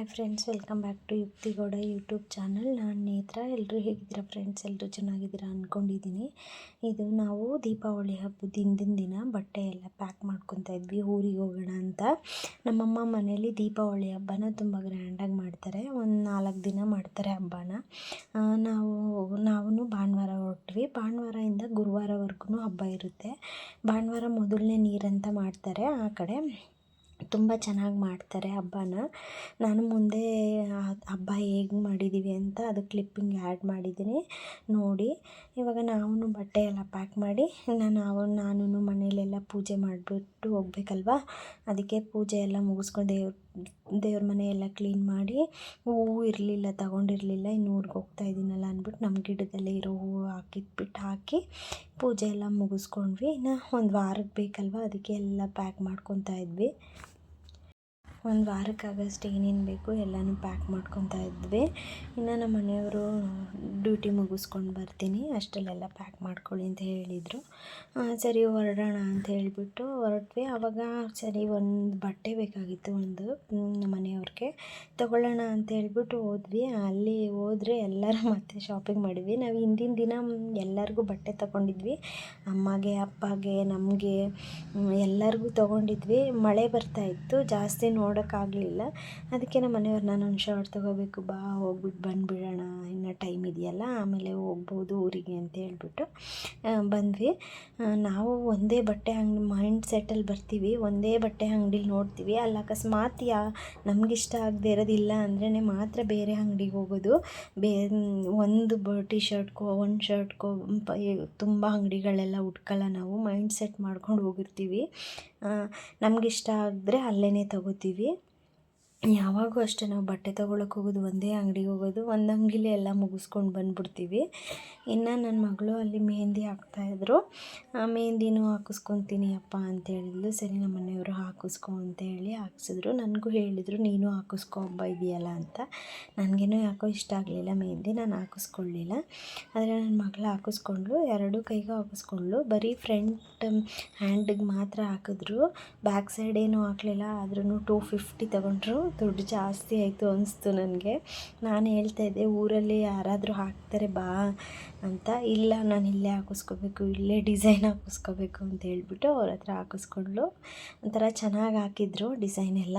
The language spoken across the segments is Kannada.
Hi friends, welcome back to Yukti Gowda YouTube channel. ನಾನು ನೇತ್ರ. ಎಲ್ಲರೂ ಹೇಗಿದ್ದೀರಾ ಫ್ರೆಂಡ್ಸ್? ಎಲ್ಲರೂ ಚೆನ್ನಾಗಿದ್ದೀರಾ ಅಂದ್ಕೊಂಡಿದ್ದೀನಿ ಇದು ನಾವು ದೀಪಾವಳಿ ಹಬ್ಬ ಹಿಂದಿನ ದಿನ ಬಟ್ಟೆ ಎಲ್ಲ ಪ್ಯಾಕ್ ಮಾಡ್ಕೊತಾ ಇದ್ವಿ, ಊರಿಗೆ ಹೋಗೋಣ ಅಂತ. ನಮ್ಮಮ್ಮ ಮನೇಲಿ ದೀಪಾವಳಿ ಹಬ್ಬನ ತುಂಬ ಗ್ರ್ಯಾಂಡಾಗಿ ಮಾಡ್ತಾರೆ. ಒಂದು ನಾಲ್ಕು ದಿನ ಮಾಡ್ತಾರೆ ಹಬ್ಬನ. ನಾವು ನಾವು ಭಾನುವಾರ ಹೊರಟ್ವಿ. ಭಾನುವಾರದಿಂದ ಗುರುವಾರವರೆಗೂ ಹಬ್ಬ ಇರುತ್ತೆ. ಭಾನುವಾರ ಮೊದಲನೇ ನೀರಂತ ಮಾಡ್ತಾರೆ ಆ ಕಡೆ. ತುಂಬ ಚೆನ್ನಾಗಿ ಮಾಡ್ತಾರೆ ಹಬ್ಬನ. ನಾನು ಮುಂದೆ ಹಬ್ಬ ಹೇಗೆ ಮಾಡಿದ್ದೀವಿ ಅಂತ ಅದು ಕ್ಲಿಪ್ಪಿಂಗ್ ಆ್ಯಡ್ ಮಾಡಿದ್ದೀನಿ. ನೋಡಿ, ಇವಾಗ ನಾವೂ ಬಟ್ಟೆ ಎಲ್ಲ ಪ್ಯಾಕ್ ಮಾಡಿ, ನಾನು ನಾವು ನಾನು ಮನೆಯಲ್ಲೆಲ್ಲ ಪೂಜೆ ಮಾಡಿಬಿಟ್ಟು ಹೋಗ್ಬೇಕಲ್ವಾ? ಅದಕ್ಕೆ ಪೂಜೆ ಎಲ್ಲ ಮುಗಿಸ್ಕೊಂಡು ದೇವ್ರ ದೇವ್ರ ಮನೆ ಎಲ್ಲ ಕ್ಲೀನ್ ಮಾಡಿ, ಹೂವು ಇರಲಿಲ್ಲ, ತಗೊಂಡಿರಲಿಲ್ಲ, ಇನ್ನು ಊರಿಗೆ ಹೋಗ್ತಾ ಇದ್ದೀನಲ್ಲ ಅಂದ್ಬಿಟ್ಟು ನಮ್ಮ ಗಿಡದಲ್ಲೇ ಇರೋ ಹೂವು ಹಾಕಿಟ್ಬಿಟ್ಟು ಹಾಕಿ ಪೂಜೆ ಎಲ್ಲ ಮುಗಿಸ್ಕೊಂಡ್ವಿ. ಇನ್ನು ಒಂದು ವಾರಕ್ಕೆ ಬೇಕಲ್ವ? ಅದಕ್ಕೆ ಎಲ್ಲ ಪ್ಯಾಕ್ ಮಾಡ್ಕೊತಾ ಇದ್ವಿ. ಒಂದು ವಾರಕ್ಕಾಗಷ್ಟು ಏನೇನು ಬೇಕು ಎಲ್ಲನೂ ಪ್ಯಾಕ್ ಮಾಡ್ಕೊತಾ ಇದ್ವಿ. ಇನ್ನು ನಮ್ಮ ಮನೆಯವರು ಡ್ಯೂಟಿ ಮುಗಿಸ್ಕೊಂಡು ಬರ್ತೀನಿ ಅಷ್ಟರಲ್ಲೆಲ್ಲ ಪ್ಯಾಕ್ ಮಾಡ್ಕೊಳ್ಳಿ ಅಂತ ಹೇಳಿದರು. ಸರಿ ಹೊರಡೋಣ ಅಂತ ಹೇಳಿಬಿಟ್ಟು ಹೊರಟ್ವಿ. ಆವಾಗ ಸರಿ ಒಂದು ಬಟ್ಟೆ ಬೇಕಾಗಿತ್ತು ಒಂದು ನಮ್ಮ ಮನೆಯವ್ರಿಗೆ. ತೊಗೊಳ್ಳೋಣ ಅಂತ ಹೇಳ್ಬಿಟ್ಟು ಹೋದ್ವಿ. ಅಲ್ಲಿ ಹೋದರೆ ಎಲ್ಲರೂ ಮತ್ತೆ ಶಾಪಿಂಗ್ ಮಾಡಿದ್ವಿ. ನಾವು ಹಿಂದಿನ ದಿನ ಎಲ್ಲರಿಗೂ ಬಟ್ಟೆ ತಗೊಂಡಿದ್ವಿ. ಅಮ್ಮಗೆ, ಅಪ್ಪಗೆ, ನಮಗೆ ಎಲ್ಲರಿಗೂ ತೊಗೊಂಡಿದ್ವಿ. ಮಳೆ ಬರ್ತಾ ಇತ್ತು, ಜಾಸ್ತಿ ನೋಡೋಕ್ಕಾಗಲಿಲ್ಲ. ಅದಕ್ಕೆ ನಮ್ಮ ಮನೆಯವ್ರು, ನಾನು ಒಂದು ಶರ್ಟ್ ತೊಗೋಬೇಕು, ಬಾ ಹೋಗ್ಬಿಟ್ಟು ಬಂದುಬಿಡೋಣ, ಇನ್ನೂ ಟೈಮ್ ಇದೆಯಲ್ಲ, ಆಮೇಲೆ ಹೋಗ್ಬೋದು ಊರಿಗೆ, ಅಂತ ಹೇಳ್ಬಿಟ್ಟು ಬಂದ್ವಿ. ನಾವು ಒಂದೇ ಬಟ್ಟೆ ಅಂಗಡಿ ಮೈಂಡ್ ಸೆಟ್ಟಲ್ಲಿ ಬರ್ತೀವಿ. ಒಂದೇ ಬಟ್ಟೆ ಅಂಗಡಿಲಿ ನೋಡ್ತೀವಿ. ಅಲ್ಲಿ ಅಕಸ್ಮಾತ್ ಯಾ, ನಮಗಿಷ್ಟ ಆಗದೆ ಇರೋದಿಲ್ಲ ಅಂದ್ರೇ ಮಾತ್ರ ಬೇರೆ ಅಂಗಡಿಗೆ ಹೋಗೋದು. ಬೇ, ಒಂದು ಬ ಟಿ ಶರ್ಟ್ಗೋ ಒಂದು ಶರ್ಟ್ಗೋ ತುಂಬ ಅಂಗಡಿಗಳೆಲ್ಲ ಹುಡ್ಕಲ್ಲ ನಾವು. ಮೈಂಡ್ ಸೆಟ್ ಮಾಡ್ಕೊಂಡು ಹೋಗಿರ್ತೀವಿ. ನಮಗಿಷ್ಟ ಆದರೆ ಅಲ್ಲೇ ತಗೋತೀವಿ. ಇವೆ ಯಾವಾಗೂ ಅಷ್ಟೇ ನಾವು ಬಟ್ಟೆ ತೊಗೊಳಕ್ಕೆ ಹೋಗೋದು, ಒಂದೇ ಅಂಗಡಿಗೆ ಹೋಗೋದು, ಒಂದು ಅಂಗಡಿಲೇ ಎಲ್ಲ ಮುಗಿಸ್ಕೊಂಡು ಬಂದ್ಬಿಡ್ತೀವಿ. ಇನ್ನು ನನ್ನ ಮಗಳು ಅಲ್ಲಿ ಮೆಹಂದಿ ಹಾಕ್ತಾಯಿದ್ರು ಮೆಹಂದಿನೂ ಹಾಕಿಸ್ಕೊತೀನಿ ಅಪ್ಪ ಅಂತ ಹೇಳಿದ್ಲು. ಸರಿ, ನಮ್ಮ ಮನೆಯವರು ಹಾಕಿಸ್ಕೊ ಅಂತ ಹೇಳಿ ಹಾಕ್ಸಿದ್ರು. ನನಗೂ ಹೇಳಿದರು, ನೀನು ಹಾಕಿಸ್ಕೊ, ಹಬ್ಬ ಇದೆಯಲ್ಲ ಅಂತ. ನನಗೇನೋ ಯಾಕೋ ಇಷ್ಟ ಆಗಲಿಲ್ಲ ಮೆಹಂದಿ, ನಾನು ಹಾಕಿಸ್ಕೊಳ್ಳಿಲ್ಲ ಆದರೆ ನನ್ನ ಮಗಳು ಹಾಕಿಸ್ಕೊಂಡ್ಳು, ಎರಡೂ ಕೈಗೂ ಹಾಕಿಸ್ಕೊಂಡ್ಳು. ಬರೀ ಫ್ರಂಟ್ ಹ್ಯಾಂಡಿಗೆ ಮಾತ್ರ ಹಾಕಿದ್ರು. ಬ್ಯಾಕ್ ಸೈಡ್ ಏನೂ ಹಾಕಲಿಲ್ಲ ಆದ್ರೂ ಟೂ ಫಿಫ್ಟಿ ತಗೊಂಡ್ರು. ದುಡ್ಡು ಜಾಸ್ತಿ ಆಯಿತು ಅನಿಸ್ತು ನನಗೆ. ನಾನು ಹೇಳ್ತಾ ಇದ್ದೆ, ಊರಲ್ಲಿ ಯಾರಾದರೂ ಹಾಕ್ತಾರೆ ಬಾ ಅಂತ. ಇಲ್ಲ, ನಾನು ಇಲ್ಲೇ ಹಾಕಿಸ್ಕೋಬೇಕು, ಇಲ್ಲೇ ಡಿಸೈನ್ ಹಾಕಿಸ್ಕೋಬೇಕು ಅಂತ ಹೇಳ್ಬಿಟ್ಟು ಅವ್ರ ಹತ್ರ ಹಾಕಿಸ್ಕೊಂಡ್ಳು. ಒಂಥರ ಚೆನ್ನಾಗಿ ಹಾಕಿದ್ರು ಡಿಸೈನ್ ಎಲ್ಲ.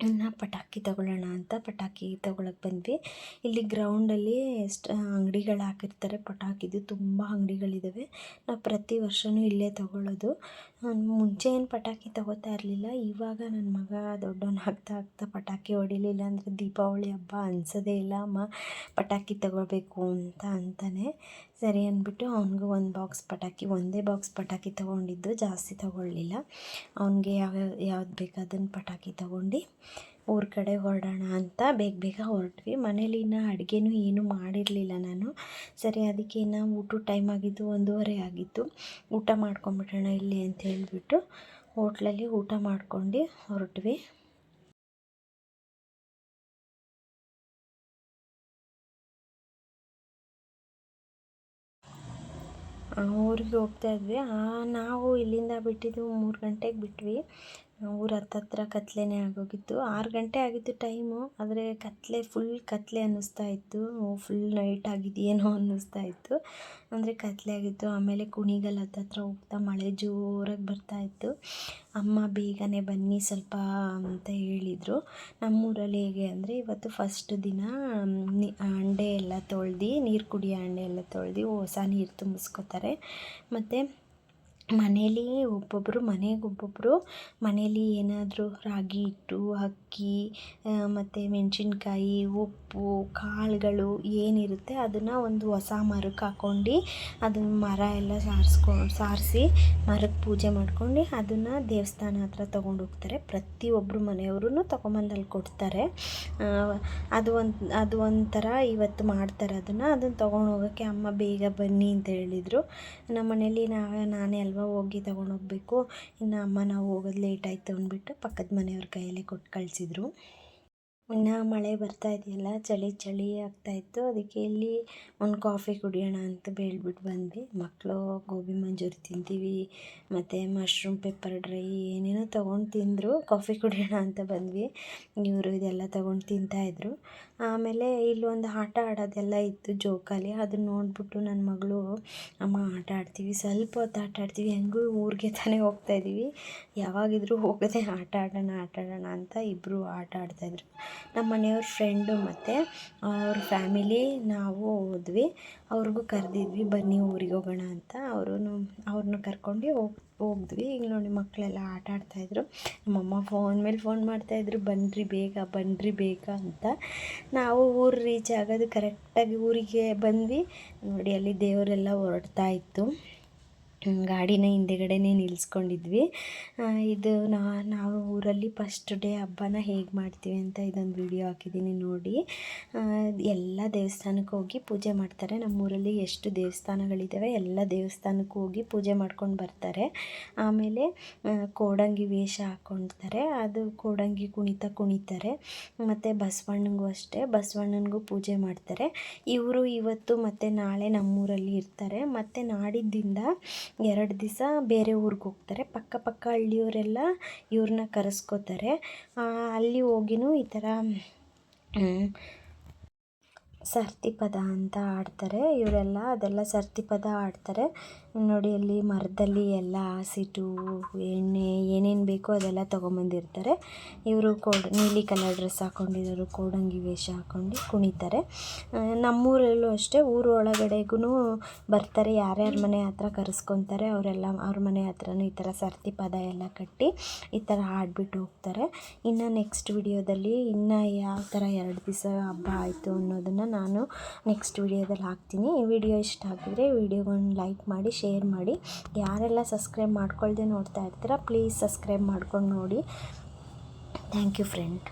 ಇನ್ನು ಪಟಾಕಿ ತಗೊಳ್ಳೋಣ ಅಂತ ಪಟಾಕಿ ತಗೊಳಕ್ಕೆ ಬಂದ್ವಿ. ಇಲ್ಲಿ ಗ್ರೌಂಡಲ್ಲಿ ಎಷ್ಟು ಅಂಗಡಿಗಳು ಹಾಕಿರ್ತಾರೆ. ಪಟಾಕಿದು ತುಂಬ ಅಂಗಡಿಗಳಿದ್ದಾವೆ ನಾವು ಪ್ರತಿ ವರ್ಷವೂ ಇಲ್ಲೇ ತಗೊಳ್ಳೋದು. ಮುಂಚೆ ಏನು ಪಟಾಕಿ ತಗೋತಾ ಇರಲಿಲ್ಲ. ಇವಾಗ ನನ್ನ ಮಗ ದೊಡ್ಡವನು ಆಗ್ತಾ ಆಗ್ತಾ ಪಟಾಕಿ ಹೊಡಿಲಿಲ್ಲ ಅಂದರೆ ದೀಪಾವಳಿ ಹಬ್ಬ ಅನ್ಸೋದೇ ಇಲ್ಲ. ಅಮ್ಮ, ಪಟಾಕಿ ತಗೊಳ್ಬೇಕು ಅಂತ ಅಂತಾನೆ. ಸರಿ ಅಂದ್ಬಿಟ್ಟು ಅವನಿಗೂ ಒಂದು ಬಾಕ್ಸ್ ಪಟಾಕಿ, ಒಂದೇ ಬಾಕ್ಸ್ ಪಟಾಕಿ ತೊಗೊಂಡಿದ್ದು ಜಾಸ್ತಿ ತೊಗೊಳ್ಳಿಲ್ಲ ಅವನಿಗೆ ಯಾವ, ಯಾವ್ದು ಬೇಕಾದನ್ನು ಪಟಾಕಿ ತೊಗೊಂಡು ಊರ ಕಡೆ ಹೊರಡೋಣ ಅಂತ ಬೇಗ ಬೇಗ ಹೊರಟ್ವಿ. ಮನೇಲಿ ಇನ್ನು ಅಡುಗೆನೂ ಏನೂ ಮಾಡಿರಲಿಲ್ಲ ನಾನು. ಸರಿ, ಅದಕ್ಕೆ ಇನ್ನು ಊಟದ ಟೈಮ್ ಆಗಿದ್ದು ಒಂದೂವರೆ ಆಗಿತ್ತು. ಊಟ ಮಾಡ್ಕೊಂಬಿಡೋಣ ಇಲ್ಲಿ ಅಂತ ಹೇಳಿಬಿಟ್ಟು ಹೋಟ್ಲಲ್ಲಿ ಊಟ ಮಾಡ್ಕೊಂಡು ಹೊರಟ್ವಿ. ಊರಿಗೆ ಹೋಗ್ತಾ ಇದ್ವಿ. ನಾವು ಇಲ್ಲಿಂದ ಬಿಟ್ಟಿದ್ದು ಮೂರು ಗಂಟೆಗೆ ಬಿಟ್ವಿ. ಊರ ಹತ್ತತ್ರ ಕತ್ತಲೆನೇ ಆಗೋಗಿತ್ತು. ಆರು ಗಂಟೆ ಆಗಿತ್ತು ಟೈಮು, ಆದರೆ ಕತ್ಲೆ ಫುಲ್ ಕತ್ಲೆ ಅನ್ನಿಸ್ತಾ ಇತ್ತು. ಫುಲ್ ನೈಟ್ ಆಗಿದೆಯೇನೋ ಅನ್ನಿಸ್ತಾ ಇತ್ತು. ಅಂದರೆ ಕತ್ಲೆ ಆಗಿತ್ತು, ಆಮೇಲೆ ಕುಣಿಗಲ್ ಹತ್ತತ್ರ ಹೋಗ್ತಾ ಮಳೆ ಜೋರಾಗಿ ಬರ್ತಾ ಇತ್ತು. ಅಮ್ಮ ಬೇಗನೆ ಬನ್ನಿ ಸ್ವಲ್ಪ ಅಂತ ಹೇಳಿದರು. ನಮ್ಮೂರಲ್ಲಿ ಹೇಗೆ ಅಂದರೆ ಇವತ್ತು ಫಸ್ಟ್ ದಿನ ಹಂಡೆ ಎಲ್ಲ ತೊಳ್ದು, ನೀರು ಕುಡಿಯೋ ಹಂಡೆ ಎಲ್ಲ ತೊಳ್ದು ಹೊಸ ನೀರು ತುಂಬಿಸ್ಕೊತಾರೆ. ಮತ್ತು ಮನೇಲಿ ಒಬ್ಬೊಬ್ಬರು ಮನೆಗೆ ಒಬ್ಬೊಬ್ಬರು ಮನೇಲಿ ಏನಾದರೂ ರಾಗಿ ಹಿಟ್ಟು, ಅಕ್ಕಿ ಮತ್ತು ಮೆಣಸಿನ್ಕಾಯಿ, ಉಪ್ಪು, ಕಾಳುಗಳು ಏನಿರುತ್ತೆ ಅದನ್ನು ಒಂದು ಹೊಸ ಮರಕ್ಕೆ ಹಾಕ್ಕೊಂಡು ಅದನ್ನ ಮರ ಎಲ್ಲ ಸಾರಿಸ್ಕೊ, ಸಾರಿಸಿ ಮರಕ್ಕೆ ಪೂಜೆ ಮಾಡ್ಕೊಂಡು ಅದನ್ನು ದೇವಸ್ಥಾನ ಹತ್ರ ತೊಗೊಂಡು ಹೋಗ್ತಾರೆ. ಪ್ರತಿಯೊಬ್ಬರು ಮನೆಯವ್ರೂ ತೊಗೊಂಬಂದು ಅಲ್ಲಿ ಕೊಡ್ತಾರೆ ಅದು ಒಂದು, ಅದು ಒಂಥರ ಇವತ್ತು ಮಾಡ್ತಾರೆ ಅದನ್ನು. ಅದನ್ನು ತೊಗೊಂಡು ಹೋಗೋಕ್ಕೆ ಅಮ್ಮ ಬೇಗ ಬನ್ನಿ ಅಂತ ಹೇಳಿದರು. ನಮ್ಮ ಮನೇಲಿ ನಾವೇ, ನಾನೇ ಅಲ್ವಾ ಹೋಗಿ ತಗೊಂಡು ಹೋಗಬೇಕು ಇನ್ನು ಅಮ್ಮ ನಾವು ಹೋಗೋದು ಲೇಟ್ ಆಯಿತು ಅಂದ್ಬಿಟ್ಟು ಪಕ್ಕದ ಮನೆಯವ್ರ ಕೈಯಲ್ಲೇ ಕೊಟ್ಟು ಕಳಿಸಿದ್ರು. ಇನ್ನು ಮಳೆ ಬರ್ತಾ ಇದೆಯಲ್ಲ, ಚಳಿ ಚಳಿ ಆಗ್ತಾಯಿತ್ತು ಅದಕ್ಕೆ ಇಲ್ಲಿ ಒಂದು ಕಾಫಿ ಕುಡಿಯೋಣ ಅಂತ ಹೇಳ್ಬಿಟ್ಟು ಬಂದ್ವಿ. ಮಕ್ಕಳು ಗೋಬಿ ಮಂಜೂರಿ ತಿಂತೀವಿ, ಮತ್ತು ಮಶ್ರೂಮ್ ಪೆಪ್ಪರ್ ಡ್ರೈ ಏನೇನೋ ತೊಗೊಂಡು ತಿಂದರು. ಕಾಫಿ ಕುಡಿಯೋಣ ಅಂತ ಬಂದ್ವಿ. ಇವರು ಇದೆಲ್ಲ ತೊಗೊಂಡು ತಿಂತಾಯಿದ್ರು ಆಮೇಲೆ ಇಲ್ಲೊಂದು ಆಟ ಆಡೋದೆಲ್ಲ ಇತ್ತು ಜೋಕಾಲಿ. ಅದನ್ನ ನೋಡಿಬಿಟ್ಟು ನನ್ನ ಮಗಳು, ಅಮ್ಮ, ಆಟ ಆಡ್ತೀವಿ. ಸ್ವಲ್ಪ ಹೊತ್ತು ಆಟ ಆಡ್ತೀವಿ. ಹೆಂಗೂ ಊರಿಗೆ ತಾನೇ ಹೋಗ್ತಾ ಇದ್ದೀವಿ ಯಾವಾಗಿದ್ರೂ ಹೋಗೋದೇ ಆಟ ಆಡೋಣ ಆಟ ಆಡೋಣ ಅಂತ ಇಬ್ಬರು ಆಟ ಆಡ್ತಾಯಿದ್ರು ನಮ್ಮ ಮನೆಯವ್ರ ಫ್ರೆಂಡು ಮತ್ತು ಅವ್ರ ಫ್ಯಾಮಿಲಿ ನಾವು ಹೋದ್ವಿ. ಅವ್ರಿಗೂ ಕರೆದಿದ್ವಿ, ಬನ್ನಿ ಊರಿಗೆ ಹೋಗೋಣ ಅಂತ. ಅವರು ಅವ್ರನ್ನ ಕರ್ಕೊಂಡು ಹೋಗಿ, ಹೋಗಿದ್ವಿ. ಈಗ ನೋಡಿ ಮಕ್ಕಳೆಲ್ಲ ಆಟ ಆಡ್ತಾಯಿದ್ರು ನಮ್ಮಮ್ಮ ಫೋನ್ ಮೇಲೆ ಫೋನ್ ಮಾಡ್ತಾಯಿದ್ರು ಬನ್ನಿರಿ ಬೇಗ ಬನ್ನಿರಿ ಬೇಗ ಅಂತ. ನಾವು ಊರು ರೀಚ್ ಆಗೋದು ಕರೆಕ್ಟಾಗಿ ಊರಿಗೆ ಬಂದ್ವಿ. ನೋಡಿ ಅಲ್ಲಿ ದೇವರೆಲ್ಲ ಹೊರಡ್ತಾ ಇತ್ತು. ಗಾಡಿನ ಹಿಂದೆಗಡೆನೇ ನಿಲ್ಲಿಸ್ಕೊಂಡಿದ್ವಿ ಇದು ನಾವು ಊರಲ್ಲಿ ಫಸ್ಟ್ ಡೇ ಹಬ್ಬನ ಹೇಗೆ ಮಾಡ್ತೀವಿ ಅಂತ ಇದೊಂದು ವಿಡಿಯೋ ಹಾಕಿದ್ದೀನಿ ನೋಡಿ. ಎಲ್ಲ ದೇವಸ್ಥಾನಕ್ಕೆ ಹೋಗಿ ಪೂಜೆ ಮಾಡ್ತಾರೆ. ನಮ್ಮೂರಲ್ಲಿ ಎಷ್ಟು ದೇವಸ್ಥಾನಗಳಿದ್ದಾವೆ ಎಲ್ಲ ದೇವಸ್ಥಾನಕ್ಕೆ ಹೋಗಿ ಪೂಜೆ ಮಾಡ್ಕೊಂಡು ಬರ್ತಾರೆ. ಆಮೇಲೆ ಕೋಡಂಗಿ ವೇಷ ಹಾಕ್ಕೊಳ್ತಾರೆ ಅದು ಕೋಡಂಗಿ ಕುಣಿತ ಕುಣಿತಾರೆ. ಮತ್ತು ಬಸವಣ್ಣಂಗೂ ಅಷ್ಟೇ, ಬಸವಣ್ಣನಿಗೂ ಪೂಜೆ ಮಾಡ್ತಾರೆ. ಇವರು ಇವತ್ತು ಮತ್ತು ನಾಳೆ ನಮ್ಮೂರಲ್ಲಿ ಇರ್ತಾರೆ. ಮತ್ತು ನಾಡಿದ್ದಿಂದ ಎರಡು ದಿವಸ ಬೇರೆ ಊರಿಗೆ ಹೋಗ್ತಾರೆ. ಪಕ್ಕ ಪಕ್ಕ ಹಳ್ಳಿಯವರೆಲ್ಲ ಇವ್ರನ್ನ ಕರೆಸ್ಕೋತಾರೆ. ಅಲ್ಲಿ ಹೋಗಿನೂ ಈ ಥರ ಸರ್ತಿ ಪದ ಅಂತ ಆಡ್ತಾರೆ ಇವರೆಲ್ಲ ಅದೆಲ್ಲ ಸರ್ತಿ ಪದ ಆಡ್ತಾರೆ ನೋಡಿ, ಅಲ್ಲಿ ಮರದಲ್ಲಿ ಎಲ್ಲ ಹಸಿಟ್ಟು ಎಣ್ಣೆ, ಏನೇನು ಬೇಕೋ ಅದೆಲ್ಲ ತೊಗೊಂಬಂದಿರ್ತಾರೆ. ಇವರು ಕೋಡ್, ನೀಲಿ ಕಲರ್ ಡ್ರೆಸ್ ಹಾಕೊಂಡಿರೋರು ಕೋಡಂಗಿ ವೇಷ ಹಾಕ್ಕೊಂಡು ಕುಣಿತಾರೆ. ನಮ್ಮೂರಲ್ಲೂ ಅಷ್ಟೇ, ಊರು ಒಳಗಡೆಗೂ ಬರ್ತಾರೆ. ಯಾರ್ಯಾರ ಮನೆ ಹತ್ರ ಕರೆಸ್ಕೊತಾರೆ, ಅವರೆಲ್ಲ ಅವ್ರ ಮನೆ ಹತ್ರನೂ ಈ ಥರ ಸರ್ತಿ ಪದ ಎಲ್ಲ ಕಟ್ಟಿ ಈ ಥರ ಆಡ್ಬಿಟ್ಟು ಹೋಗ್ತಾರೆ. ಇನ್ನು ನೆಕ್ಸ್ಟ್ ವಿಡಿಯೋದಲ್ಲಿ ಇನ್ನು ಯಾವ ಥರ ಎರಡು ದಿವಸ ಹಬ್ಬ ಆಯಿತು ಅನ್ನೋದನ್ನು ನಾನು ನೆಕ್ಸ್ಟ್ ವಿಡಿಯೋದಲ್ಲಿ ಹಾಕ್ತೀನಿ. ಈ ವಿಡಿಯೋ ಇಷ್ಟ ಆಗಿದ್ರೆ ವಿಡಿಯೋಗೊಂದು ಲೈಕ್ ಮಾಡಿ ಶೇರ್ ಮಾಡಿ. ಯಾರೆಲ್ಲ ಸಬ್ಸ್ಕ್ರೈಬ್ ಮಾಡ್ಕೊಳ್ದೆ ನೋಡ್ತಾ ಇರ್ತೀರಾ ಪ್ಲೀಸ್ ಸಬ್ಸ್ಕ್ರೈಬ್ ಮಾಡ್ಕೊಂಡು ನೋಡಿ. Thank you friend